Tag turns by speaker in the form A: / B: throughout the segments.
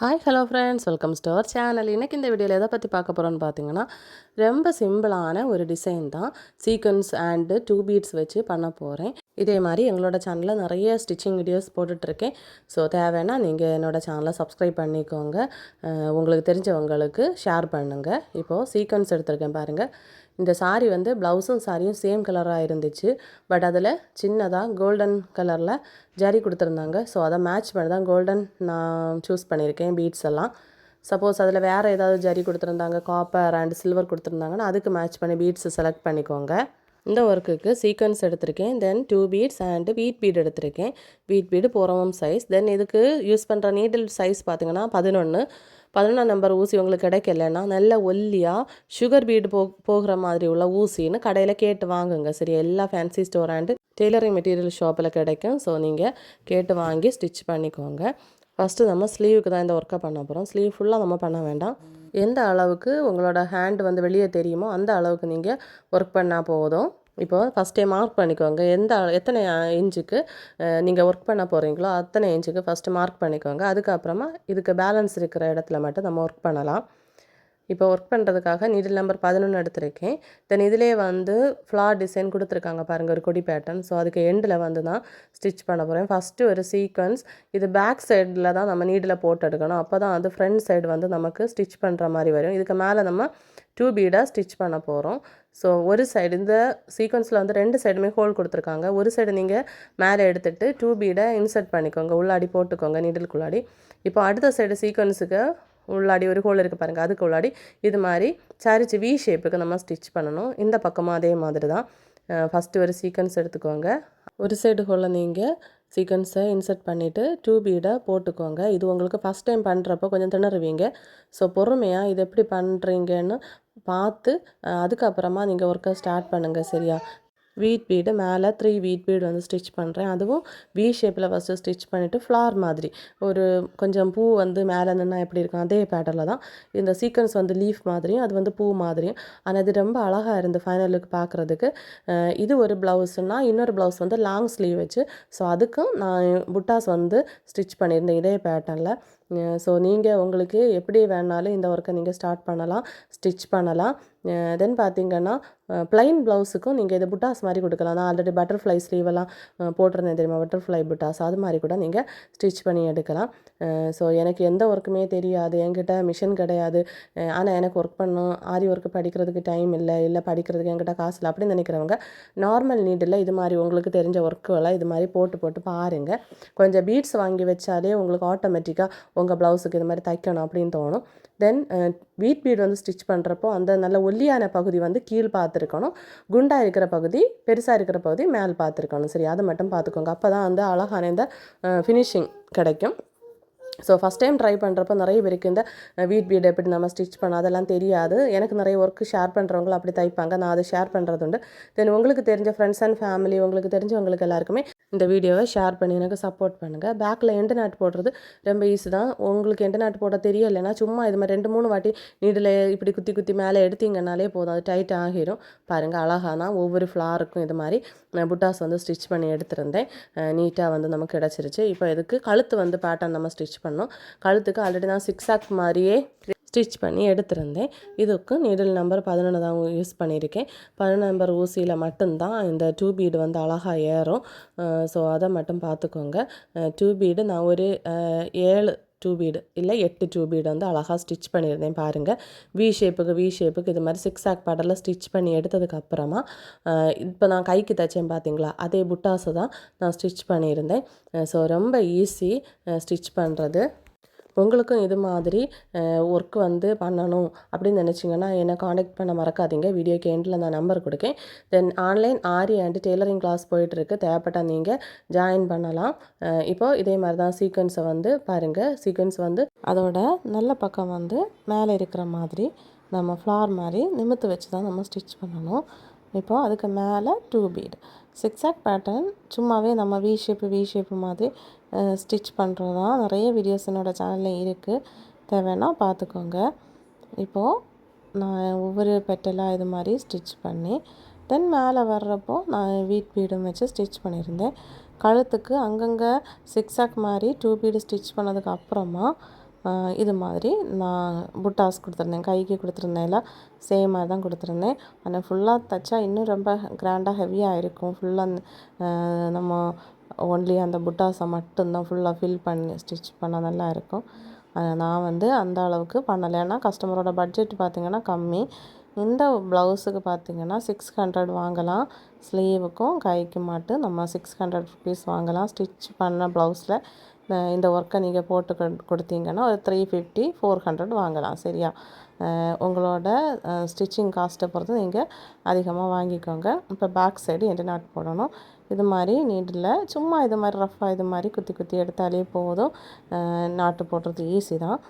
A: Hi hello friends welcome to our channel இன்றைக்கி இந்த வீடியோவில் எதை பற்றி பார்க்க போகிறோன்னு பார்த்தீங்கன்னா ரொம்ப சிம்பிளான ஒரு டிசைன் தான் சீக்வன்ஸ் அண்டு டூ பீட்ஸ் வச்சு பண்ண போகிறேன் இதே மாதிரி எங்களோட சேனலில் நிறைய ஸ்டிச்சிங் வீடியோஸ் போட்டுட்ருக்கேன். ஸோ தேவைன்னா நீங்கள் என்னோடய சேனலை சப்ஸ்கிரைப் பண்ணிக்கோங்க. உங்களுக்கு தெரிஞ்சவங்களுக்கு ஷேர் பண்ணுங்கள் இப்போது சீக்வன்ஸ் எடுத்திருக்கேன் பாருங்கள் இந்த சாரீ வந்து ப்ளவுஸும் சாரியும் சேம் கலராக இருந்துச்சு. பட் அதில் சின்னதாக கோல்டன் கலரில் ஜரி கொடுத்துருந்தாங்க. ஸோ அதை மேட்ச் பண்ணி தான் கோல்டன் நான் சூஸ் பண்ணியிருக்கேன் பீட்ஸ் எல்லாம். சப்போஸ் அதில் வேறு ஏதாவது ஜரி கொடுத்துருந்தாங்க காப்பர் அண்ட் சில்வர் கொடுத்துருந்தாங்கன்னா அதுக்கு மேட்ச் பண்ணி பீட்ஸை செலக்ட் பண்ணிக்கோங்க. இந்த ஒர்க்குக்கு சீக்வன்ஸ் எடுத்திருக்கேன் then two beads and wheat bead எடுத்திருக்கேன். வீட் பீடு போகிறவம் சைஸ் தென் இதுக்கு யூஸ் பண்ணுற நீடில் சைஸ் பார்த்தீங்கன்னா பதினொன்று பதினொன்றாம் நம்பர் ஊசி உங்களுக்கு கிடைக்கலன்னா நல்ல ஒல்லியாக சுகர் பீடு போ போகிற மாதிரி உள்ள ஊசின்னு கடையில் கேட்டு வாங்குங்க. சரி எல்லா fancy store and tailoring material ஷாப்பில் கிடைக்கும். ஸோ நீங்கள் கேட்டு வாங்கி ஸ்டிச் பண்ணிக்கோங்க. ஃபஸ்ட்டு நம்ம ஸ்லீவுக்கு தான் இந்த ஒர்க்கை பண்ண போகிறோம் ஸ்லீவ் ஃபுல்லாக நம்ம பண்ண வேண்டாம். எந்த அளவுக்கு உங்களோட ஹேண்ட் வந்து வெளியே தெரியுமோ அந்த அளவுக்கு நீங்கள் ஒர்க் பண்ணால் போதும். இப்போ ஃபஸ்ட்டே மார்க் பண்ணிக்கோங்க. எந்த எத்தனை இன்ச்சுக்கு நீங்கள் ஒர்க் பண்ண போகிறீங்களோ அத்தனை இன்ச்சுக்கு ஃபஸ்ட்டு மார்க் பண்ணிக்கோங்க. அதுக்கப்புறமா இதுக்கு பேலன்ஸ் இருக்கிற இடத்துல மட்டும் நம்ம ஒர்க் பண்ணலாம். இப்போ ஒர்க் பண்ணுறதுக்காக நீடில் நம்பர் பதினொன்று எடுத்திருக்கேன். தென் இதிலே வந்து ஃப்ளார் டிசைன் கொடுத்துருக்காங்க பாருங்கள் ஒரு கொடி பேட்டர்ன் ஸோ அதுக்கு எண்டில் வந்து தான் ஸ்டிச் பண்ண போகிறேன் ஃபஸ்ட்டு ஒரு சீக்வன்ஸ் இது பேக் சைடில் தான் நம்ம நீடில் போட்டு எடுக்கணும். அப்போ தான் வந்து ஃப்ரண்ட் சைடு வந்து நமக்கு ஸ்டிச் பண்ணுற மாதிரி வரும். இதுக்கு மேலே நம்ம டூ பீடாக ஸ்டிச் பண்ண போகிறோம் ஸோ ஒரு சைடு இந்த சீக்வன்ஸில் வந்து ரெண்டு சைடுமே ஹோல் கொடுத்துருக்காங்க. ஒரு சைடு நீங்கள் மேலே எடுத்துகிட்டு டூ பீடை இன்சர்ட் பண்ணிக்கோங்க. உள்ளாடி போட்டுக்கோங்க நீடலுக்குள்ளாடி இப்போ அடுத்த சைடு சீக்வன்ஸுக்கு உள்ளாடி ஒரு ஹோல் இருக்குது பாருங்கள் அதுக்கு உள்ளாடி இது மாதிரி சரிச்சு வி ஷேப்புக்கு நம்ம ஸ்டிச் பண்ணணும். இந்த பக்கமும் அதே மாதிரி தான். ஃபஸ்ட்டு ஒரு சீக்வன்ஸ் எடுத்துக்கோங்க. ஒரு சைடு ஹோலில் நீங்கள் சீக்வன்ஸை இன்சர்ட் பண்ணிவிட்டு டூ பீடை போட்டுக்கோங்க. இது உங்களுக்கு ஃபஸ்ட் டைம் பண்ணுறப்போ கொஞ்சம் திணறுவீங்க. ஸோ பொறுமையாக இது எப்படி பண்ணுறீங்கன்னு பார்த்து அதுக்கப்புறமா நீங்கள் ஒர்க்கை ஸ்டார்ட் பண்ணுங்கள் சரியா? வீட் பீடு மேலே த்ரீ வீட் பீடு வந்து ஸ்டிச் பண்ணுறேன் அதுவும் வி ஷேப்பில் ஃபஸ்ட்டு ஸ்டிச் பண்ணிவிட்டு ஃப்ளார் மாதிரி. ஒரு கொஞ்சம் பூ வந்து மேலே நின்னா எப்படி இருக்கும்? அதே பேட்டரில் தான். இந்த சீக்வன்ஸ் வந்து லீஃப் மாதிரியும் அது வந்து பூ மாதிரியும். ஆனால் இது ரொம்ப அழகாக இருந்து ஃபைனல் லுக் பார்க்குறதுக்கு இது ஒரு ப்ளவுஸுன்னா இன்னொரு ப்ளவுஸ் வந்து லாங் ஸ்லீவ் வச்சு. ஸோ அதுக்கும் நான் புட்டாஸ் வந்து ஸ்டிச் பண்ணியிருந்தேன் இதே பேட்டர்னில் ஸோ நீங்கள் உங்களுக்கு எப்படி வேணாலும் இந்த ஒர்க்கை நீங்கள் ஸ்டார்ட் பண்ணலாம் ஸ்டிச் பண்ணலாம். தென் பார்த்தீங்கன்னா ப்ளைன் ப்ளவுஸுக்கும் நீங்கள் இது புட்டாஸ் மாதிரி கொடுக்கலாம். நான் ஆல்ரெடி பட்டர்ஃப்ளை ஸ்லீவெல்லாம் போட்டிருந்தேன் தெரியுமா? பட்டர்ஃப்ளை புட்டாஸ். அது மாதிரி கூட நீங்கள் ஸ்டிச் பண்ணி எடுக்கலாம். ஸோ எனக்கு எந்த ஒர்க்குமே தெரியாது. என்கிட்ட மிஷின் கிடையாது. ஆனால் எனக்கு ஒர்க் பண்ணணும். ஆரி ஒர்க்கு படிக்கிறதுக்கு டைம் இல்லை. இல்லை படிக்கிறதுக்கு என்கிட்ட காசு இல்லை அப்படின்னு நினைக்கிறவங்க நார்மல் நீடில் இது மாதிரி உங்களுக்கு தெரிஞ்ச ஒர்க்குகளை இது மாதிரி போட்டு போட்டு பாருங்கள் கொஞ்சம் பீட்ஸ் வாங்கி வச்சாலே உங்களுக்கு ஆட்டோமேட்டிக்காக உங்கள் ப்ளவுஸுக்கு இது மாதிரி தைக்கணும் அப்படின்னு தோணும். தென் வீட் பீட் வந்து ஸ்டிச் பண்ணுறப்போ அந்த நல்ல ஒல்லியான பகுதி வந்து கீழ் பார்த்துருக்கணும். குண்டாக இருக்கிற பகுதி பெருசாக இருக்கிற பகுதி மேல் பார்த்துருக்கணும். சரி அதை மட்டும் பார்த்துக்கோங்க. அப்போ தான் வந்து அழகான இந்த ஃபினிஷிங் கிடைக்கும். ஸோ ஃபஸ்ட் டைம் ட்ரை பண்ணுறப்ப நிறைய பேருக்கு இந்த வீட் பீட் எப்படி நம்ம ஸ்டிச் பண்ண அதெல்லாம் தெரியாது. எனக்கு நிறைய ஒர்க்கு ஷேர் பண்ணுறவங்களும் அப்படி தைப்பாங்க நான் அதை ஷேர் பண்ணுறது உண்டு. தென் உங்களுக்கு தெரிஞ்ச ஃப்ரெண்ட்ஸ் அண்ட் ஃபேமிலி உங்களுக்கு தெரிஞ்சவங்களுக்கு எல்லாருக்குமே இந்த வீடியோவை ஷேர் பண்ணி எனக்கு சப்போர்ட் பண்ணுங்கள் பேக்கில் எண்டு நாட் போடுறது ரொம்ப ஈஸி தான். உங்களுக்கு எண்டு நாட் போட தெரியலைன்னா சும்மா இது மாதிரி ரெண்டு மூணு வாட்டி நீடில் இப்படி குத்தி குத்தி மேலே எடுத்தீங்கன்னாலே போதும். அது டைட் ஆகிரும். பாருங்கள் அழகானா ஒவ்வொரு ஃப்ளாருக்கும் இது மாதிரி நான் புட்டாஸ் வந்து ஸ்டிச் பண்ணி எடுத்திருந்தேன். நீட்டாக வந்து நமக்கு கிடச்சிருச்சு. இப்போ இதுக்கு கழுத்து வந்து பேட்டர்ன் நம்ம ஸ்டிச் பண்ணோம். கழுத்துக்கு ஆல்ரெடி நான் சிக்ஸ் ஆக் மாதிரியே ஸ்டிச் பண்ணி எடுத்திருந்தேன். இதுக்கு நீடில் நம்பர் பதினொன்று தான் யூஸ் பண்ணியிருக்கேன். பதினொன்று நம்பர் ஊசியில் மட்டும்தான் இந்த டூ பீடு வந்து அழகாக ஏறும். ஸோ அதை மட்டும் பார்த்துக்கோங்க. டூ பீடு நான் ஒரு ஏழு டூ பீடு இல்லை எட்டு டூ பீடு வந்து அழகாக ஸ்டிச் பண்ணியிருந்தேன் பாருங்கள் வி ஷேப்புக்கு வி ஷேப்புக்கு இது மாதிரி சிக்ஸ் ஆக் பேட்டரில் ஸ்டிச் பண்ணி எடுத்ததுக்கப்புறமா இப்போ நான் கைக்கு தைச்சேன் பார்த்தீங்களா அதே புட்டாஸை தான் நான் ஸ்டிச் பண்ணியிருந்தேன். ஸோ ரொம்ப ஈஸி ஸ்டிச் பண்ணுறது உங்களுக்கும் இது மாதிரி ஒர்க் வந்து பண்ணணும் அப்படின்னு நினச்சிங்கன்னா என்னை காண்டாக்ட் பண்ண மறக்காதீங்க. வீடியோக்கு எண்டில் நான் number கொடுக்கேன். Then online Aari and tailoring class போயிட்டுருக்கு. தேவைப்பட்டால் நீங்கள் ஜாயின் பண்ணலாம். இப்போது இப்போ இதே மாதிரி தான் சீக்வன்ஸை வந்து பாருங்கள் சீக்வன்ஸ் வந்து அதோட நல்ல பக்கம் வந்து மேலே இருக்கிற மாதிரி நம்ம ஃப்ளார் மாதிரி நிமித்து வச்சு தான் நம்ம ஸ்டிச் பண்ணணும். இப்போது அதுக்கு மேலே டூ பீட் சிக்ஸாக் பேட்டர்ன் சும்மாவே நம்ம வி ஷேப்பு வி ஷேப்பு மாதிரி ஸ்டிச் பண்ணுறது தான் நிறைய வீடியோஸ் என்னோடய சேனலில் இருக்குது தேவைன்னா பார்த்துக்கோங்க. இப்போது நான் ஒவ்வொரு பெட்டலாக இது மாதிரி ஸ்டிச் பண்ணி தென் மேலே வர்றப்போ நான் வீட் பீடும் வச்சு ஸ்டிச் பண்ணியிருந்தேன். கழுத்துக்கு அங்கங்கே சிக்ஸாக் மாதிரி டூ பீடு ஸ்டிச் பண்ணதுக்கு அப்புறமா இது மாதிரி நான் புட்டாஸ் கொடுத்துருந்தேன் கைக்கு கொடுத்துருந்தேன்ல சேம் மாதிரி தான் கொடுத்துருந்தேன். ஆனால் ஃபுல்லாக தைச்சா இன்னும் ரொம்ப கிராண்டாக ஹெவியாக இருக்கும். ஃபுல்லாக நம்ம ஒன்லி அந்த புட்டாஸை மட்டும்தான் ஃபுல்லாக ஃபில் பண்ணி ஸ்டிச் பண்ண நல்லா இருக்கும். நான் வந்து அந்த அளவுக்கு பண்ணலை. ஏன்னா கஸ்டமரோட பட்ஜெட் பார்த்திங்கன்னா கம்மி. இந்த ப்ளவுஸுக்கு பார்த்திங்கன்னா சிக்ஸ் ஹண்ட்ரட் வாங்கலாம். ஸ்லீவுக்கும் கைக்கு மட்டும் நம்ம சிக்ஸ் ஹண்ட்ரட் ருபீஸ் வாங்கலாம். ஸ்டிச் பண்ண ப்ளவுஸில் இந்த ஒர்க்கை நீங்கள் போட்டு கொடுத்தீங்கன்னா ஒரு த்ரீ ஃபிஃப்டி ஃபோர் ஹண்ட்ரட் வாங்கலாம் சரியா? உங்களோட ஸ்டிச்சிங் காஸ்ட்டை பொறுத்து நீங்கள் அதிகமாக வாங்கிக்கோங்க. இப்போ பேக் சைடு எண்டு நாட் போடணும். இது மாதிரி நீடில் சும்மா இது மாதிரி ரஃப்பாக இது மாதிரி குத்தி குத்தி எடுத்தாலே போதும். நாட்டு போடுறது ஈஸி தான்.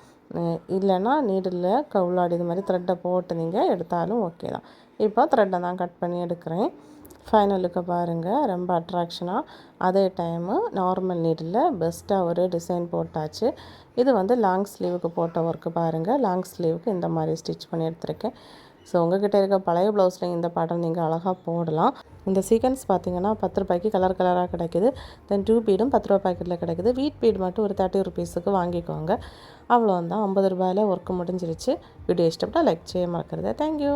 A: இல்லைன்னா நீடில் கவுளாடி இது மாதிரி த்ரெட்டை போட்டு நீங்கள் எடுத்தாலும் ஓகே தான். இப்போ த்ரெட்டை தான் கட் பண்ணி எடுக்கிறேன். ஃபைனல் லுக்கை பாருங்கள் ரொம்ப அட்ராக்ஷனாக அதே டைமு நார்மல் நீடில் பெஸ்ட்டாக ஒரு டிசைன் போட்டாச்சு. இது வந்து லாங் ஸ்லீவுக்கு போட்ட ஒர்க்கு பாருங்கள் லாங் ஸ்லீவுக்கு இந்த மாதிரி ஸ்டிச் பண்ணி எடுத்திருக்கேன். ஸோ உங்ககிட்ட இருக்க பழைய ப்ளவுஸில் இந்த பேட்டர்ன் நீங்கள் அழகாக போடலாம். இந்த சீக்வன்ஸ் பார்த்தீங்கன்னா பத்து ரூபாய்க்கு கலர் கலராக கிடைக்குது. தென் டூ பீடும் பத்து ரூபா பாக்கெட்டில் கிடைக்குது. வீட் பீட் மட்டும் ஒரு தேர்ட்டி ருபீஸுக்கு வாங்கிக்கோங்க. அவ்வளோந்தான் ஐம்பது ரூபாயில் ஒர்க்கு முடிஞ்சிருச்சு. வீடியோ இஷ்டப்பட்டால் லைக் செய்ய மறக்கிறது தேங்க்யூ